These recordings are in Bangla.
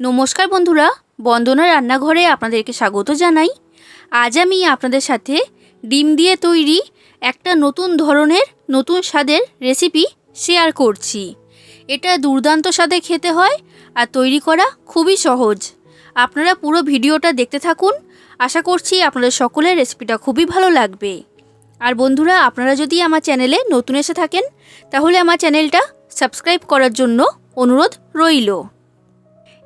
নমস্কার বন্ধুরা, বন্দনা রান্নাঘরে আপনাদেরকে স্বাগত জানাই। আজ আমি আপনাদের সাথে ডিম দিয়ে তৈরি একটা নতুন ধরনের, নতুন স্বাদের রেসিপি শেয়ার করছি। এটা দুর্দান্ত স্বাদে খেতে হয় আর তৈরি করা খুবই সহজ। আপনারা পুরো ভিডিওটা দেখতে থাকুন। আশা করছি আপনাদের সকলের রেসিপিটা খুবই ভালো লাগবে। আর বন্ধুরা, আপনারা যদি আমার চ্যানেলে নতুন এসে থাকেন, তাহলে আমার চ্যানেলটা সাবস্ক্রাইব করার জন্য অনুরোধ রইল।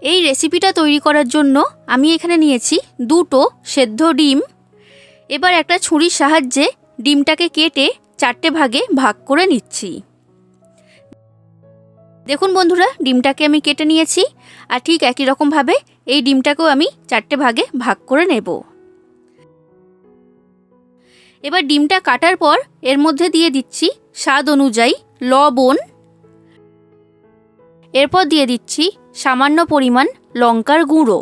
এই রেসিপিটা তৈরি করার জন্য আমি এখানে নিয়েছি দুটো সেদ্ধ ডিম। এবার একটা ছুরির সাহায্যে ডিমটাকে কেটে চারটে ভাগে ভাগ করে নিচ্ছি। দেখুন বন্ধুরা, ডিমটাকে আমি কেটে নিয়েছি আর ঠিক একই রকমভাবে এই ডিমটাকেও আমি চারটে ভাগে ভাগ করে নেব। এবার ডিমটা কাটার পর এর মধ্যে দিয়ে দিচ্ছি স্বাদ অনুযায়ী লবণ। এরপর দিয়ে দিচ্ছি সামান্য পরিমাণ লঙ্কার গুঁড়ো।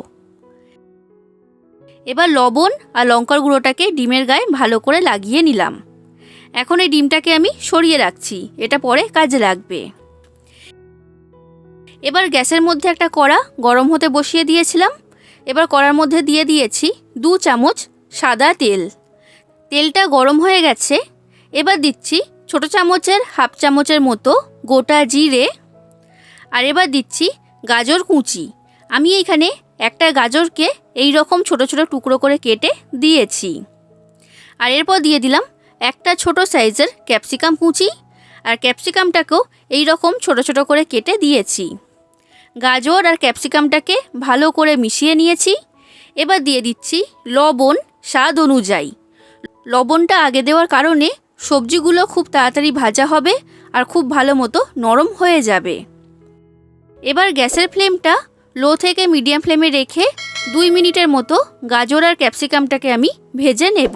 এবার লবণ আর লঙ্কার গুঁড়োটাকে ডিমের গায়ে ভালো করে লাগিয়ে নিলাম। এখন এই ডিমটাকে আমি সরিয়ে রাখছি, এটা পরে কাজে লাগবে। এবার গ্যাসের মধ্যে একটা কড়া গরম হতে বসিয়ে দিয়েছিলাম। এবার কড়ার মধ্যে দিয়ে দিয়েছি দু চামচ সাদা তেল। তেলটা গরম হয়ে গেছে। এবার দিচ্ছি ছোট চামচের, হাফ চামচের মতো গোটা জিরে আর এবার দিচ্ছি গাজর কুচি। আমি এইখানে একটা গাজরকে এই রকম ছোট ছোট টুকরো করে কেটে দিয়েছি। আর এরপর দিয়ে দিলাম একটা ছোট সাইজের ক্যাপসিকাম কুচি। আর ক্যাপসিকামটাকেও এই রকম ছোট ছোট করে কেটে দিয়েছি। গাজর আর ক্যাপসিকামটাকে ভালো করে মিশিয়ে নিয়েছি। এবার দিয়ে দিচ্ছি লবণ স্বাদ অনুযায়ী। লবণটা আগে দেওয়ার কারণে সবজিগুলো খুব তাড়াতাড়ি ভাজা হবে আর খুব ভালো মতো নরম হয়ে যাবে। এবার গ্যাসের ফ্লেমটা লো থেকে মিডিয়াম ফ্লেমে রেখে দুই মিনিটের মতো গাজর আর ক্যাপসিকামটাকে আমি ভেজে নেব।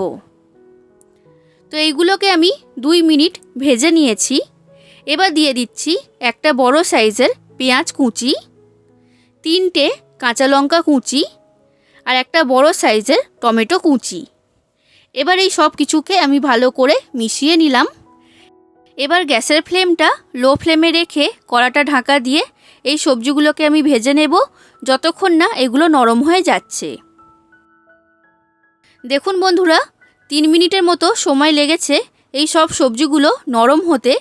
তো এইগুলোকে আমি দুই মিনিট ভেজে নিয়েছি। এবার দিয়ে দিচ্ছি একটা বড় সাইজের পেঁয়াজ কুচি, তিনটে কাঁচা লঙ্কা কুচি আর একটা বড় সাইজের টমেটো কুচি। এবার এই সব কিছুকে আমি ভালো করে মিশিয়ে নিলাম। এবার গ্যাসের ফ্লেমটা লো ফ্লেমে রেখে কড়াটা ঢাকা দিয়ে এই সবজিগুলোকে আমি ভেজে নেব যতক্ষণ না এগুলো নরম হয়ে যাচ্ছে। দেখুন বন্ধুরা, তিন মিনিটের মতো সময় লেগেছে এই সব সবজিগুলো নরম হতে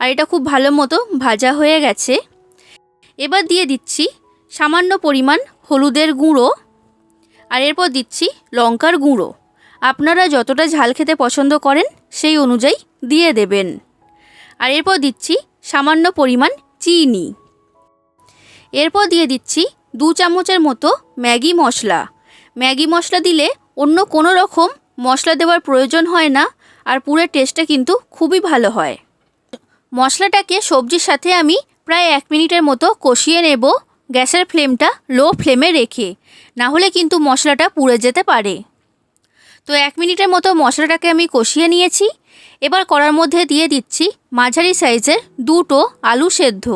আর এটা খুব ভালো মতো ভাজা হয়ে গেছে। এবার দিয়ে দিচ্ছি সামান্য পরিমাণ হলুদের গুঁড়ো আর এরপর দিচ্ছি লঙ্কার গুঁড়ো। আপনারা যতটা ঝাল খেতে পছন্দ করেন সেই অনুযায়ী দিয়ে দেবেন। আর এরপর দিচ্ছি সামান্য পরিমাণ চিনি। এরপর দিয়ে দিচ্ছি দু চামচের মতো ম্যাগি মশলা। ম্যাগি মশলা দিলে অন্য কোনো রকম মশলা দেওয়ার প্রয়োজন হয় না আর পুরো টেস্টটা কিন্তু খুবই ভালো হয়। মশলাটাকে সবজির সাথে আমি প্রায় এক মিনিটের মতো কষিয়ে নেব গ্যাসের ফ্লেমটা লো ফ্লেমে রেখে। না হলে কিন্তু মশলাটা পুড়ে যেতে পারে। তো এক মিনিটের মতো মশলাটাকে আমি কষিয়ে নিয়েছি। এবার কড়ার মধ্যে দিয়ে দিচ্ছি মাঝারি সাইজের দুটো আলু সেদ্ধ।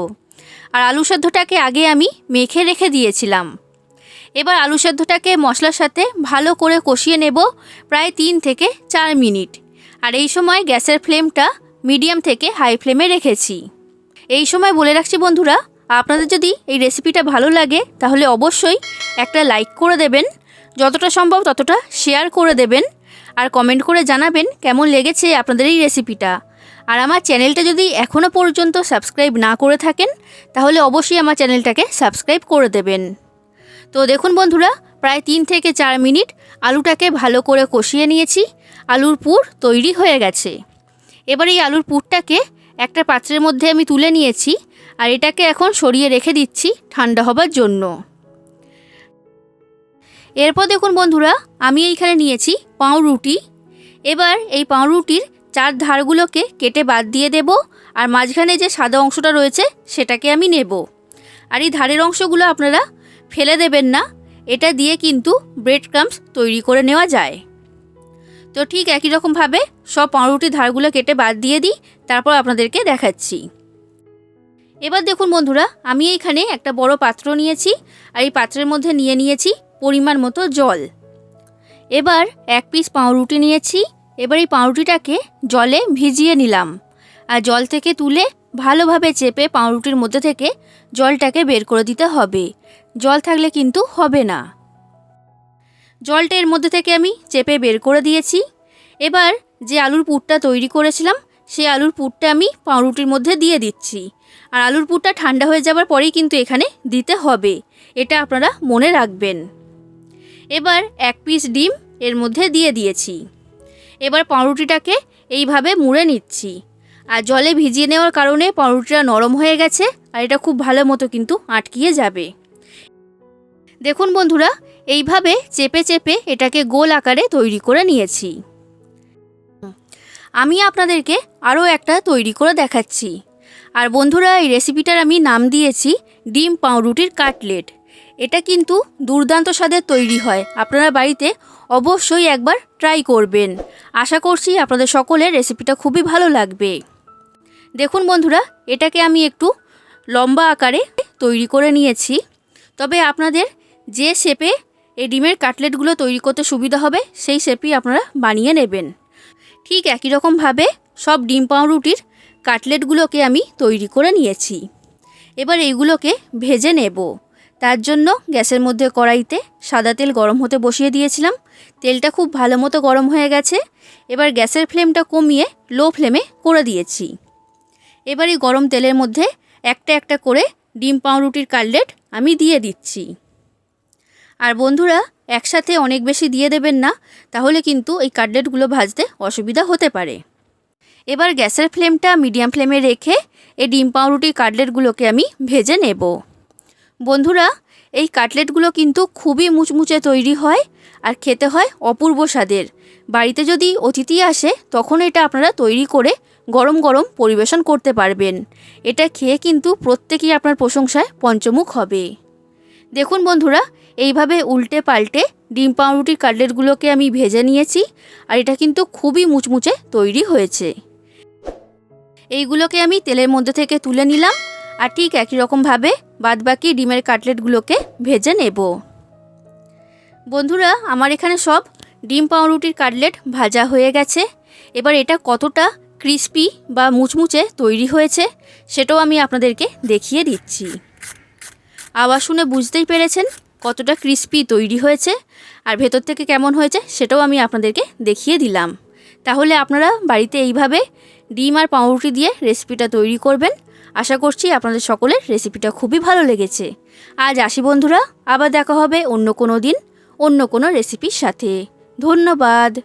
আর আলু সেদ্ধটাকে আগে আমি মেখে রেখে দিয়েছিলাম। এবার আলু সেদ্ধটাকে মশলার সাথে ভালো করে কষিয়ে নেব প্রায় তিন থেকে চার মিনিট। আর এই সময় গ্যাসের ফ্লেমটা মিডিয়াম থেকে হাই ফ্লেমে রেখেছি। এই সময় বলে রাখছি বন্ধুরা, আপনাদের যদি এই রেসিপিটা ভালো লাগে, তাহলে অবশ্যই একটা লাইক করে দেবেন। যতটা সম্ভব ততটা শেয়ার করে দেবেন। আর কমেন্ট করে জানাবেন কেমন লেগেছে আপনাদের এই রেসিপিটা আর আমার চ্যানেলটা যদি এখনও পর্যন্ত সাবস্ক্রাইব না করে থাকেন, তাহলে অবশ্যই আমার চ্যানেলটাকে সাবস্ক্রাইব করে দেবেন। তো দেখুন বন্ধুরা, প্রায় তিন থেকে চার মিনিট আলুটাকে ভালো করে কষিয়ে নিয়েছি, আলুর পুর তৈরি হয়ে গেছে। এবার এই আলুর পুরটাকে একটা পাত্রের মধ্যে আমি তুলে নিয়েছি, আর এটাকে এখন সরিয়ে রেখে দিচ্ছি ঠান্ডা হবার জন্য। এরপর দেখুন বন্ধুরা, আমি এইখানে নিয়েছি পাউরুটি। এবার এই পাউরুটির চার ধারগুলোকে কেটে বাদ দিয়ে দেব আর মাঝখানে যে সাদা অংশটা রয়েছে সেটাকে আমি নেব। আর এই ধারের অংশগুলো আপনারা ফেলে দেবেন না, এটা দিয়ে কিন্তু ব্রেড ক্রামস তৈরি করে নেওয়া যায়। তো ঠিক একই রকমভাবে সব পাউরুটির ধারগুলো কেটে বাদ দিয়ে দিই, তারপর আপনাদেরকে দেখাচ্ছি। এবার দেখুন বন্ধুরা, আমি এইখানে একটা বড় পাত্র নিয়েছি, আর এই পাত্রের মধ্যে নিয়ে নিয়েছি পরিমাণ মতো জল। এবার এক পিস পাউরুটি নিয়েছি। এবার এই পাউরুটিটাকে জলে ভিজিয়ে নিলাম। আর জল থেকে তুলে ভালোভাবে চেপে পাউরুটির মধ্যে থেকে জলটাকে বের করে দিতে হবে। জল থাকলে কিন্তু হবে না। জলটা এর মধ্যে থেকে আমি চেপে বের করে দিয়েছি। এবার যে আলুর পুরটা তৈরি করেছিলাম, সেই আলুর পুরটা আমি পাউরুটির মধ্যে দিয়ে দিচ্ছি। আর আলুর পুরটা ঠান্ডা হয়ে যাবার পরেই কিন্তু এখানে দিতে হবে। এটা আপনারা মনে রাখবেন। এবার এক পিস ডিম এর মধ্যে দিয়ে দিয়েছি। এবার পাউরুটিটাকে এইভাবে মুড়ে নিচ্ছি। আর জলে ভিজিয়ে নেওয়ার কারণে পাউরুটিটা নরম হয়ে গেছে আর এটা খুব ভালো মতো কিন্তু আটকিয়ে যাবে। দেখুন বন্ধুরা, এইভাবে চেপে চেপে এটাকে গোল আকারে তৈরি করে নিয়েছি। আমি আপনাদেরকে আরও একটা তৈরি করে দেখাচ্ছি। আর বন্ধুরা, এই রেসিপিটার আমি নাম দিয়েছি ডিম পাউরুটির কাটলেট। এটা কিন্তু দুর্দান্ত স্বাদের তৈরি হয়। আপনারা বাড়িতে অবশ্যই একবার ট্রাই করবেন। আশা করছি আপনাদের সকলের রেসিপিটা খুবই ভালো লাগবে। দেখুন বন্ধুরা, এটাকে আমি একটু লম্বা আকারে তৈরি করে নিয়েছি। তবে আপনাদের যে শেপে এই ডিমের কাটলেটগুলো তৈরি করতে সুবিধা হবে, সেই শেপই আপনারা বানিয়ে নেবেন। ঠিক একই রকমভাবে সব ডিম পাউরুটির কাটলেটগুলোকে আমি তৈরি করে নিয়েছি। এবার এইগুলোকে ভেজে নেব। তার জন্য গ্যাসের মধ্যে কড়াইতে সাদা তেল গরম হতে বসিয়ে দিয়েছিলাম। তেলটা খুব ভালো মতো গরম হয়ে গেছে। এবার গ্যাসের ফ্লেমটা কমিয়ে লো ফ্লেমে করে দিয়েছি। এবার এই গরম তেলের মধ্যে একটা একটা করে ডিম পাউরুটির কাটলেট আমি দিয়ে দিচ্ছি। আর বন্ধুরা, একসাথে অনেক বেশি দিয়ে দেবেন না, তাহলে কিন্তু এই কাটলেটগুলো ভাজতে অসুবিধা হতে পারে। এবার গ্যাসের ফ্লেমটা মিডিয়াম ফ্লেমে রেখে এই ডিম পাউরুটির কাটলেটগুলোকে আমি ভেজে নেব। বন্ধুরা, এই কাটলেটগুলো কিন্তু খুবই মুচমুচে তৈরি হয় আর খেতে হয় অপূর্ব স্বাদের। বাড়িতে যদি অতিথি আসে, তখন এটা আপনারা তৈরি করে গরম গরম পরিবেশন করতে পারবেন। এটা খেয়ে কিন্তু প্রত্যেকেই আপনার প্রশংসায় পঞ্চমুখ হবে। দেখুন বন্ধুরা, এইভাবে উল্টে পাল্টে ডিম পাউরুটির কাটলেটগুলোকে আমি ভেজে নিয়েছি আর এটা কিন্তু খুবই মুচমুচে তৈরি হয়েছে। এইগুলোকে আমি তেলের মধ্যে থেকে তুলে নিলাম। আর ঠিক একই রকমভাবে বাদবাকি ডিমের কাটলেটগুলোকে ভেজে নেব। বন্ধুরা, আমার এখানে সব ডিম পাউরুটির কাটলেট ভাজা হয়ে গেছে। এবার এটা কতটা ক্রিস্পি বা মুচমুচে তৈরি হয়েছে সেটাও আমি আপনাদেরকে দেখিয়ে দিচ্ছি। আওয়াজ শুনে বুঝতেই পেরেছেন কতটা ক্রিস্পি তৈরি হয়েছে আর ভেতর থেকে কেমন হয়েছে সেটাও আমি আপনাদেরকে দেখিয়ে দিলাম। তাহলে আপনারা বাড়িতে এইভাবে ডিম আর পাউরুটি দিয়ে রেসিপিটা তৈরি করবেন। আশা করছি আপনাদের সকলের রেসিপিটা খুবই ভালো লেগেছে। আজ আসি বন্ধুরা, আবার দেখা হবে অন্য কোনো দিন, অন্য কোনো রেসিপির সাথে। ধন্যবাদ।